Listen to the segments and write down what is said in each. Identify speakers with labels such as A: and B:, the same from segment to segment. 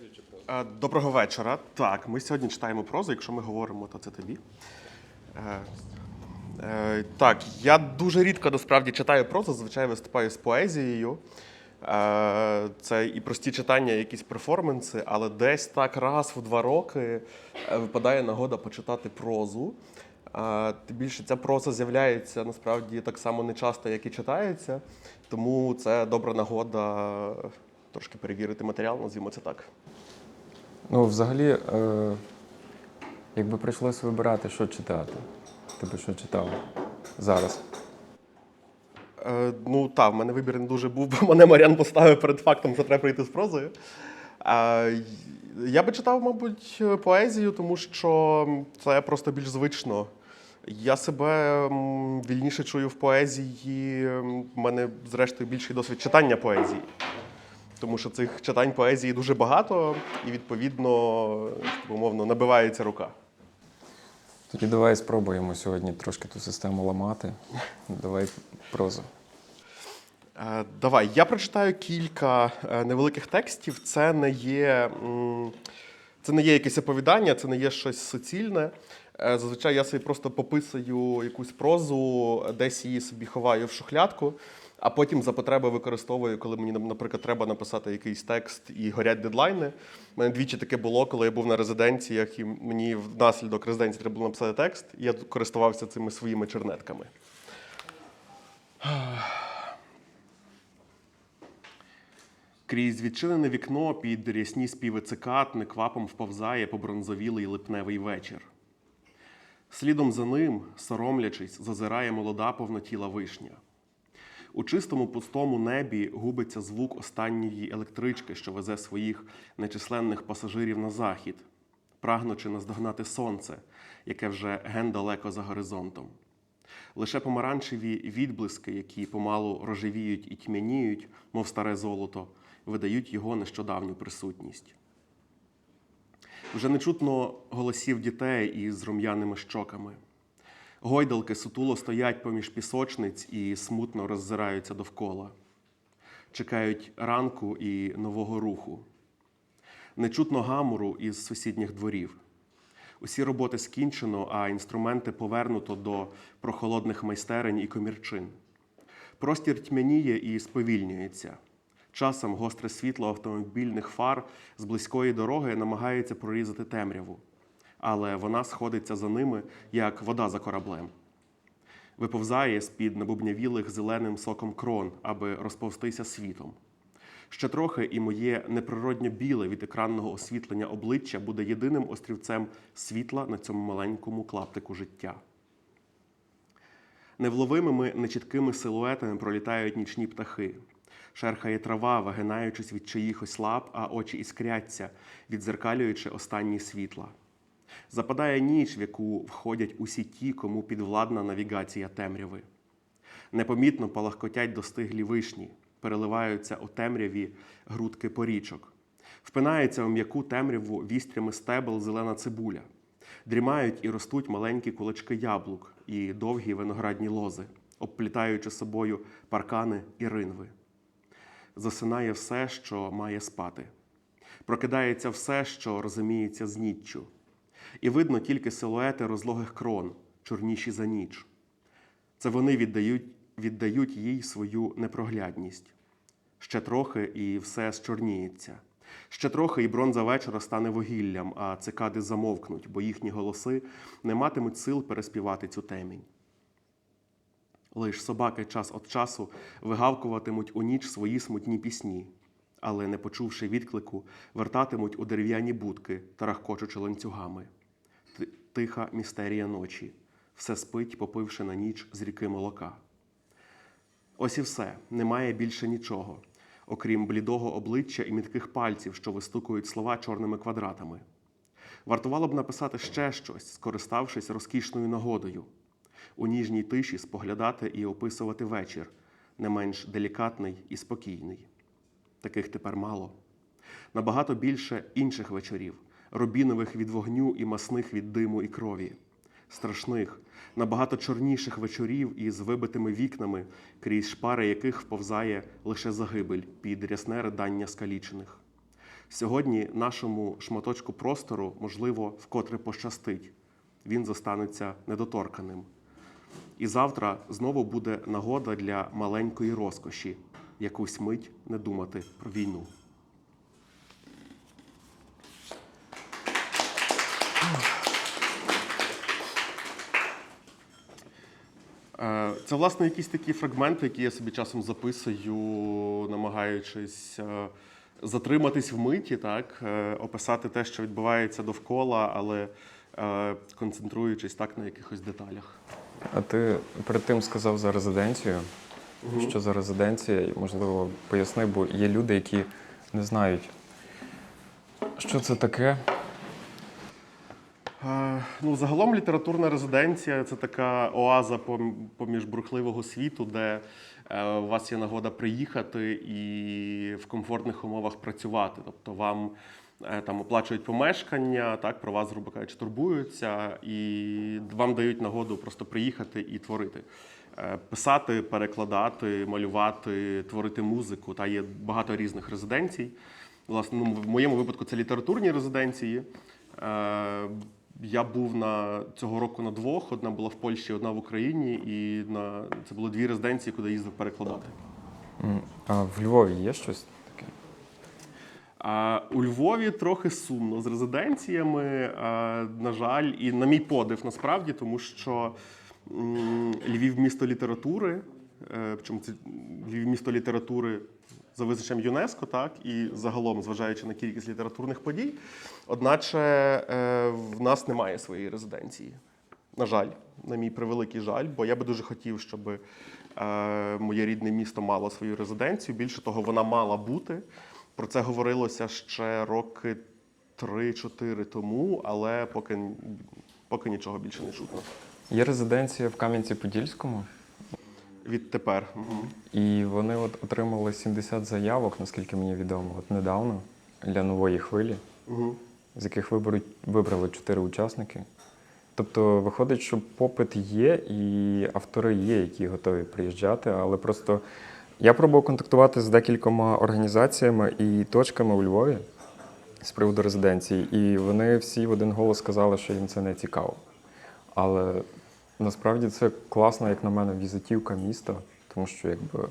A: поезію чи прозу?
B: Е, Доброго вечора. Так, ми сьогодні читаємо прозу. Якщо ми говоримо, то це тобі. Е, е, Так, я дуже рідко насправді читаю прозу, зазвичай виступаю з поезією. Це і прості читання, якісь перформанси, але десь так раз в два роки випадає нагода почитати прозу. Тим більше ця проза з'являється насправді так само нечасто, як і читається. Тому це добра нагода трошки перевірити матеріал, назвімо це так.
C: Ну, взагалі, е, якби прийшлось вибирати, що читати. Ти би що читав зараз?
B: Е, ну так, в мене вибір не дуже був, бо мене Маріан поставив перед фактом, що треба прийти з прозою. Е, я би читав, мабуть, поезію, тому що це просто більш звично. Я себе вільніше чую в поезії. В мене, зрештою, більший досвід читання поезії. Тому що цих читань поезії дуже багато, і відповідно, умовно, набивається рука.
C: Тоді давай спробуємо сьогодні трошки ту систему ламати. Давай прозу.
B: Е, Давай, я прочитаю кілька е, невеликих текстів. Це не є, це не є якесь оповідання, це не є щось суцільне. Е, Зазвичай я собі просто пописую якусь прозу, десь її собі ховаю в шухлядку, а потім за потреби використовую, коли мені, наприклад, треба написати якийсь текст і горять дедлайни. У мене двічі таке було, коли я був на резиденціях, і мені внаслідок резиденції треба було написати текст, і я користувався цими своїми чернетками. Крізь відчинене вікно під рясні співи цикад неквапом вповзає побронзовілий липневий вечір. Слідом за ним, соромлячись, зазирає молода повнотіла вишня. У чистому пустому небі губиться звук останньої електрички, що везе своїх нечисленних пасажирів на захід, прагнучи наздогнати сонце, яке вже ген далеко за горизонтом. Лише помаранчеві відблиски, які помалу рожевіють і тьмяніють, мов старе золото, видають його нещодавню присутність. Вже не чутно голосів дітей із рум'яними щоками. Гойдалки сутуло стоять поміж пісочниць і смутно роззираються довкола. Чекають ранку і нового руху. Не чутно гамору із сусідніх дворів. Усі роботи скінчено, а інструменти повернуто до прохолодних майстерень і комірчин. Простір тьмяніє і сповільнюється. Часом гостре світло автомобільних фар з близької дороги намагається прорізати темряву, але вона сходиться за ними, як вода за кораблем. Виповзає з-під набубнявілих зеленим соком крон, аби розповстися світом. Ще трохи і моє неприродньо біле від екранного освітлення обличчя буде єдиним острівцем світла на цьому маленькому клаптику життя. Невловимими нечіткими силуетами пролітають нічні птахи. Шерхає трава, вигинаючись від чиїхось лап, а очі іскряться, відзеркалюючи останні світла. Западає ніч, в яку входять усі ті, кому підвладна навігація темряви. Непомітно палахкотять достиглі вишні, переливаються у темряві грудки порічок. Впинається у м'яку темряву вістрями стебел зелена цибуля. Дрімають і ростуть маленькі кулачки яблук і довгі виноградні лози, обплітаючи собою паркани і ринви. Засинає все, що має спати. Прокидається все, що розуміється з ніччю. І видно тільки силуети розлогих крон, чорніші за ніч. Це вони віддають, віддають їй свою непроглядність. Ще трохи і все зчорніється. Ще трохи і бронза вечора стане вугіллям, а цикади замовкнуть, бо їхні голоси не матимуть сил переспівати цю темінь. Лиш собаки час від часу вигавкуватимуть у ніч свої смутні пісні, але, не почувши відклику, вертатимуть у дерев'яні будки, тарахкочучи ланцюгами. Тиха містерія ночі, все спить, попивши на ніч з ріки молока. Ось і все, немає більше нічого, окрім блідого обличчя і мітких пальців, що вистукують слова чорними квадратами. Вартувало б написати ще щось, скориставшись розкішною нагодою, у ніжній тиші споглядати і описувати вечір, не менш делікатний і спокійний. Таких тепер мало. Набагато більше інших вечорів, рубінових від вогню і масних від диму і крові, страшних, набагато чорніших вечорів із вибитими вікнами, крізь шпари яких вповзає лише загибель під рясне ридання скалічених. Сьогодні нашому шматочку простору, можливо, вкотре пощастить. Він зостанеться недоторканим. І завтра знову буде нагода для маленької розкоші, якусь мить не думати про війну. Е, Це, власне, якісь такі фрагменти, які я собі часом записую, намагаючись е, затриматись в миті, так, е, описати те, що відбувається довкола, але концентруючись так на якихось деталях.
C: А ти перед тим сказав за резиденцію. Що за резиденція? Можливо, поясни, бо є люди, які не знають, що це таке.
B: Е, Ну, загалом літературна резиденція це така оаза поміж бурхливого світу, де е, у вас є нагода приїхати і в комфортних умовах працювати. Тобто вам е, там оплачують помешкання, так про вас, грубо кажучи, турбуються, і вам дають нагоду просто приїхати і творити. Е, Писати, перекладати, малювати, творити музику. Та є багато різних резиденцій. Власне, ну, в моєму випадку це літературні резиденції. Е, Я був на цього року на двох: одна була в Польщі, одна в Україні, і на це були дві резиденції, куди їздив перекладати.
C: А в Львові є щось таке?
B: А у Львові трохи сумно з резиденціями. а, На жаль, і на мій подив насправді, тому що Львів місто літератури. е, Причому це Львів місто літератури за визначенням ЮНЕСКО, так і загалом, зважаючи на кількість літературних подій. Одначе е, в нас немає своєї резиденції. На жаль, на мій превеликий жаль, бо я би дуже хотів, щоб е, моє рідне місто мало свою резиденцію. Більше того, вона мала бути. Про це говорилося ще роки 3-4 тому, але поки, поки нічого більше не чутно.
C: Є резиденція в Кам'янці-Подільському,
B: Відтепер. Мгм.
C: і вони от отримали 70 заявок, наскільки мені відомо, от недавно для нової хвилі,
B: Мгм.
C: з яких виберуть, вибрали 4 учасники. Тобто виходить, що попит є, і автори є, які готові приїжджати, але просто я пробував контактувати з декількома організаціями і точками у Львові з приводу резиденції, і вони всі в один голос сказали, що їм це не цікаво. Але насправді це класна, як на мене, візитівка міста, тому що якби.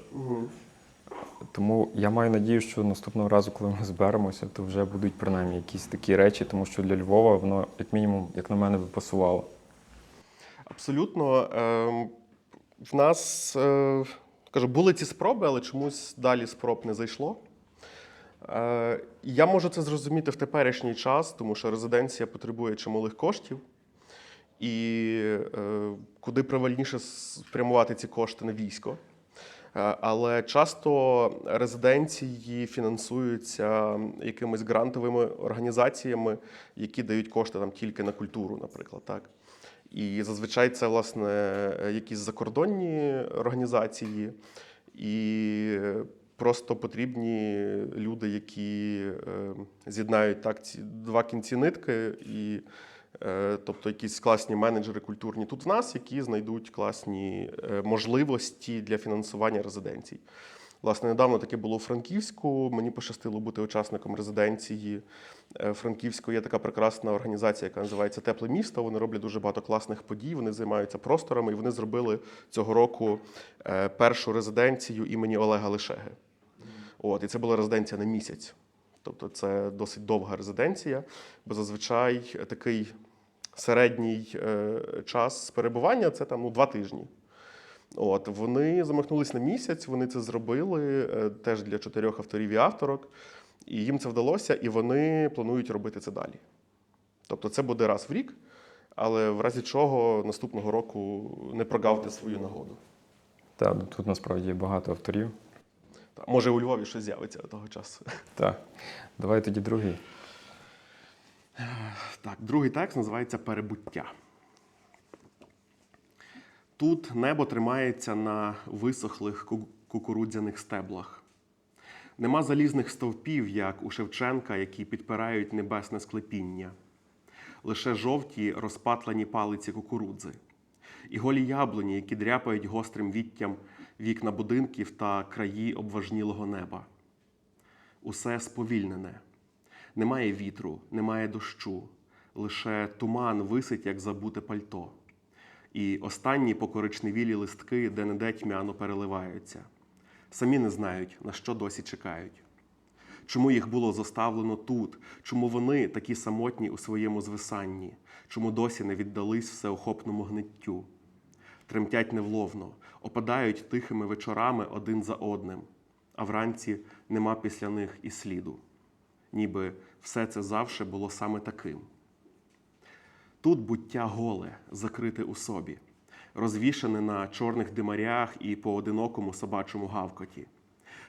C: Тому я маю надію, що наступного разу, коли ми зберемося, то вже будуть принаймні якісь такі речі, тому що для Львова воно, як мінімум, як на мене, би пасувало.
B: Абсолютно. Ем, В нас е, кажу, були ці спроби, але чомусь далі спроб не зайшло. Е, Я можу це зрозуміти в теперішній час, тому що резиденція потребує чималих коштів. І е, куди правильніше спрямувати ці кошти на військо. Е, Але часто резиденції фінансуються якимись грантовими організаціями, які дають кошти там тільки на культуру, наприклад. Так. І зазвичай це власне якісь закордонні організації, і просто потрібні люди, які е, з'єднають так ці два кінці нитки, і тобто якісь класні менеджери культурні тут в нас, які знайдуть класні е, можливості для фінансування резиденцій. Власне, недавно таке було у Франківську. Мені пощастило бути учасником резиденції. Е, Франківську є така прекрасна організація, яка називається Тепле місто. Вони роблять дуже багато класних подій. Вони займаються просторами, і вони зробили цього року е, першу резиденцію імені Олега Лишеги. От, і це була резиденція на місяць. Тобто це досить довга резиденція, бо зазвичай такий середній е, час перебування це там ну, два тижні. От вони замахнулись на місяць, вони це зробили е, теж для чотирьох авторів і авторок, і їм це вдалося, і вони планують робити це далі. Тобто, це буде раз в рік, але в разі чого наступного року не прогавте свою нагоду.
C: Так, ну, тут насправді є багато авторів.
B: Та, Може, у Львові щось з'явиться до того часу.
C: Так. Давай тоді другий.
B: Так, другий текст називається Перебуття. Тут небо тримається на висохлих кукурудзяних стеблах. Нема залізних стовпів, як у Шевченка, які підпирають небесне склепіння. Лише жовті розпатлені палиці кукурудзи. І голі яблуні, які дряпають гострим віттям вікна будинків та краї обважнілого неба. Усе сповільнене. Немає вітру, немає дощу, лише туман висить, як забуте пальто. І останні покоричневілі листки де-не-де тьмяно переливаються. Самі не знають, на що досі чекають. Чому їх було заставлено тут? Чому вони такі самотні у своєму звисанні? Чому досі не віддались всеохопному гниттю? Тремтять невловно, опадають тихими вечорами один за одним, а вранці нема після них і сліду. Ніби все це завше було саме таким. Тут буття голе, закрите у собі, розвішане на чорних димарях і поодинокому собачому гавкоті.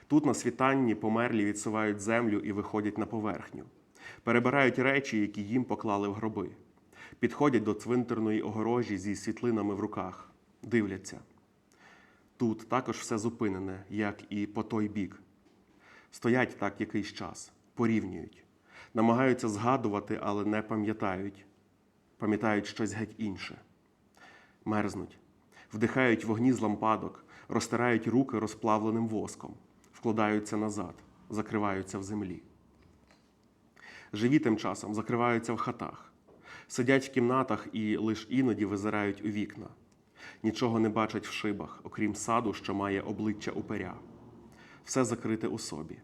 B: Тут на світанні померлі відсувають землю і виходять на поверхню, перебирають речі, які їм поклали в гроби, підходять до цвинтарної огорожі зі світлинами в руках, дивляться. Тут також все зупинене, як і по той бік. Стоять так якийсь час, порівнюють, намагаються згадувати, але не пам'ятають, пам'ятають щось геть інше. Мерзнуть, вдихають вогні з лампадок, розтирають руки розплавленим воском, вкладаються назад, закриваються в землі. Живі тим часом закриваються в хатах, сидять в кімнатах і лиш іноді визирають у вікна. Нічого не бачать в шибах, окрім саду, що має обличчя уперя. Все закрите у собі.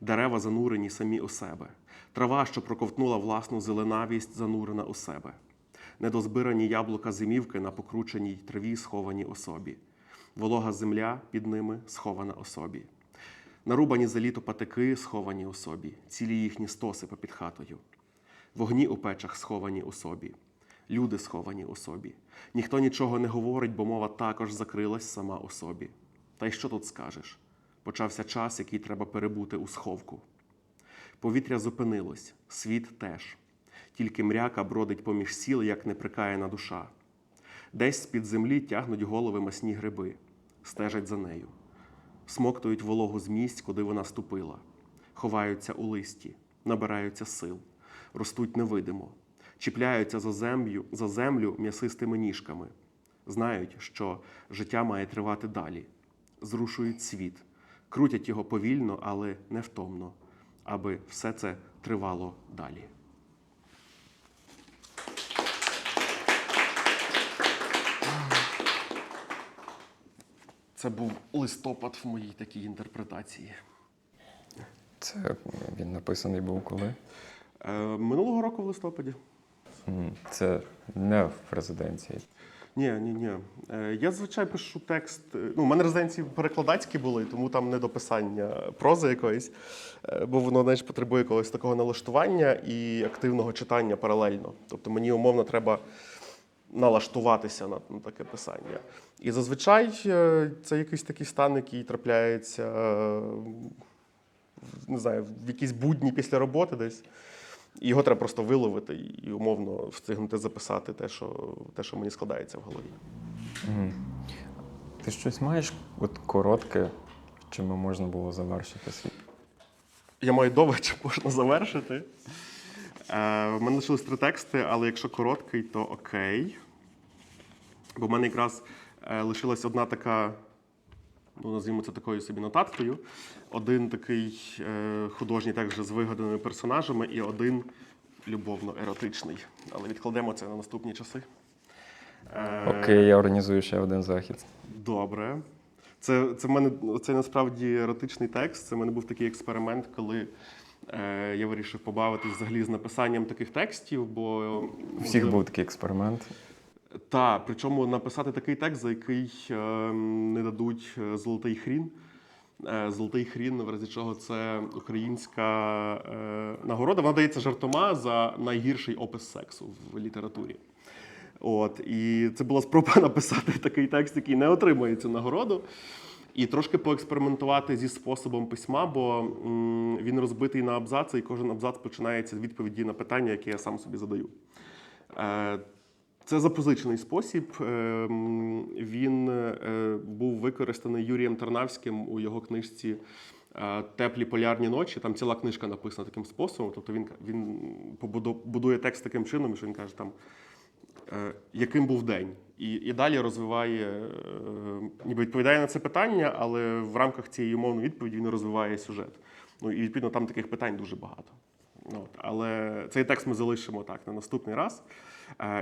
B: Дерева занурені самі у себе. Трава, що проковтнула власну зеленавість, занурена у себе. Недозбирані яблука зимівки на покрученій траві сховані у собі. Волога земля під ними схована у собі. Нарубані за літо патики сховані у собі, цілі їхні стоси попід хатою. Вогні у печах сховані у собі, люди сховані у собі. Ніхто нічого не говорить, бо мова також закрилась сама у собі. Та й що тут скажеш? Почався час, який треба перебути у сховку. Повітря зупинилось, світ теж. Тільки мряка бродить поміж сіл, як неприкаяна душа. Десь з-під землі тягнуть голови масні гриби, стежать за нею, смоктують вологу з місць, куди вона ступила, ховаються у листі, набираються сил, ростуть невидимо, чіпляються за землю, за землю м'ясистими ніжками, знають, що життя має тривати далі, зрушують світ, крутять його повільно, але невтомно, аби все це тривало далі. Це був листопад в моїй такій інтерпретації.
C: Це він написаний був коли?
B: Е, минулого року в листопаді.
C: Це не в резиденції.
B: Ні, ні, ні. Е, я зазвичай пишу текст. е, Ну, у мене резиденції перекладацькі були, тому там не до писання прози якоїсь, е, бо воно знаєш, потребує якогось такого налаштування і активного читання паралельно. Тобто мені умовно треба налаштуватися на, на таке писання. І зазвичай це якийсь такий стан, який трапляється не знаю, в якісь будні після роботи десь. І його треба просто виловити і умовно встигнути записати те, що, те, що мені складається в голові.
C: Мгм. Ти щось маєш от коротке, чим можна було завершити свій?
B: Я маю довго, чи можна завершити. Е, в мене лишились три тексти, але якщо короткий, то окей. Бо в мене якраз е, лишилась одна така, ну, назвімо це такою собі нотаткою. Один такий е, художній вже з вигаданими персонажами, і один любовно-еротичний. Але відкладемо це на наступні часи. Е,
C: Окей, я організую ще один захід.
B: Добре. Це, це в мене це насправді еротичний текст. Це в мене був такий експеримент, коли е, я вирішив побавитись взагалі з написанням таких текстів, бо
C: У всіх був такий експеримент.
B: Та, причому написати такий текст, за який е, не дадуть е, золотий хрін. Е, Золотий хрін, в разі чого це українська е, нагорода. Вона дається жартома за найгірший опис сексу в літературі. От, і це була спроба написати такий текст, який не отримує цю нагороду. І трошки поекспериментувати зі способом письма, бо м, він розбитий на абзаци, і кожен абзац починається з відповіді на питання, яке я сам собі задаю. Е, це запозичений спосіб. Е, Він е, був використаний Юрієм Тарнавським у його книжці е, Теплі полярні ночі. Там ціла книжка написана таким способом. Тобто він, він будує текст таким чином, що він каже там. е, Яким був день, і, і далі розвиває, ніби відповідає на це питання, але в рамках цієї умовної відповіді він розвиває сюжет. Ну і відповідно там таких питань дуже багато. Ну, от, але цей текст ми залишимо так на наступний раз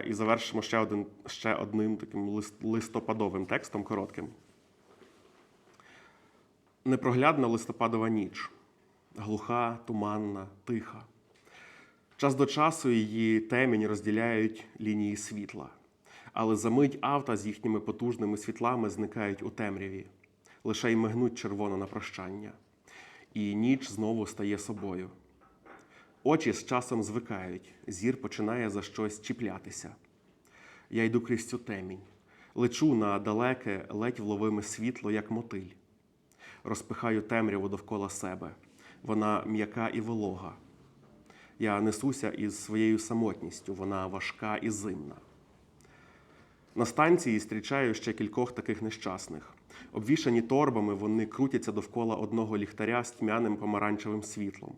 B: і завершимо ще, один, ще одним таким листопадовим текстом коротким. Непроглядна листопадова ніч, глуха, туманна, тиха. Час до часу її темінь розділяють лінії світла, але за мить авто з їхніми потужними світлами зникають у темряві, лише й мигнуть червоно на прощання, і ніч знову стає собою. Очі з часом звикають, зір починає за щось чіплятися. Я йду крізь цю темінь, лечу на далеке, ледь вловиме світло, як мотиль. Розпихаю темряву довкола себе. Вона м'яка і волога. Я несуся із своєю самотністю, вона важка і зимна. На станції зустрічаю ще кількох таких нещасних. Обвішані торбами вони крутяться довкола одного ліхтаря з тьмяним помаранчевим світлом.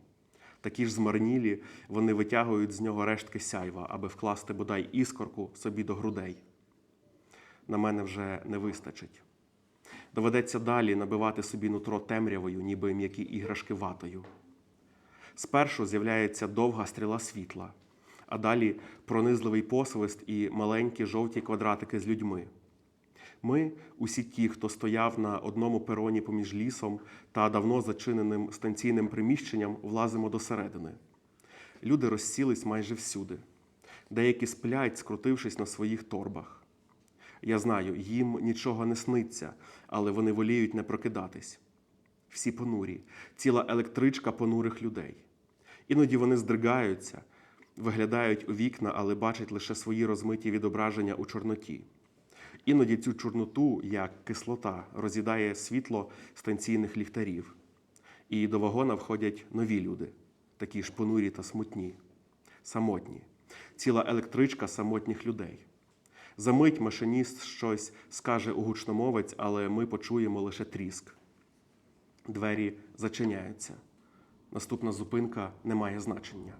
B: Такі ж змарнілі вони витягують з нього рештки сяйва, аби вкласти бодай іскорку собі до грудей. На мене вже не вистачить. Доведеться далі набивати собі нутро темрявою, ніби м'які іграшки ватою. Спершу з'являється довга стріла світла, а далі пронизливий посвист і маленькі жовті квадратики з людьми. Ми, усі ті, хто стояв на одному пероні поміж лісом та давно зачиненим станційним приміщенням, влазимо досередини. Люди розсілись майже всюди. Деякі сплять, скрутившись на своїх торбах. Я знаю, їм нічого не сниться, але вони воліють не прокидатись. Всі понурі, ціла електричка понурих людей. Іноді вони здригаються, виглядають у вікна, але бачать лише свої розмиті відображення у чорноті. Іноді цю чорноту, як кислота, роз'їдає світло станційних ліхтарів. І до вагона входять нові люди, такі ж понурі та смутні, самотні, ціла електричка самотніх людей. За мить машиніст щось скаже у гучномовець, але ми почуємо лише тріск. Двері зачиняються. Наступна зупинка не має значення.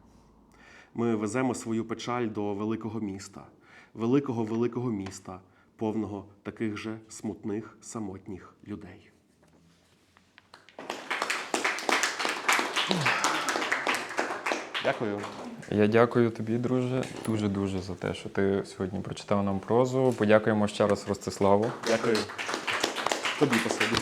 B: Ми веземо свою печаль до великого міста, великого великого міста, повного таких же смутних, самотніх людей. Дякую.
C: Я дякую тобі, друже, дуже дуже за те, що ти сьогодні прочитав нам прозу. Подякуємо ще раз Ростиславу.
B: Дякую. Тобі посаду.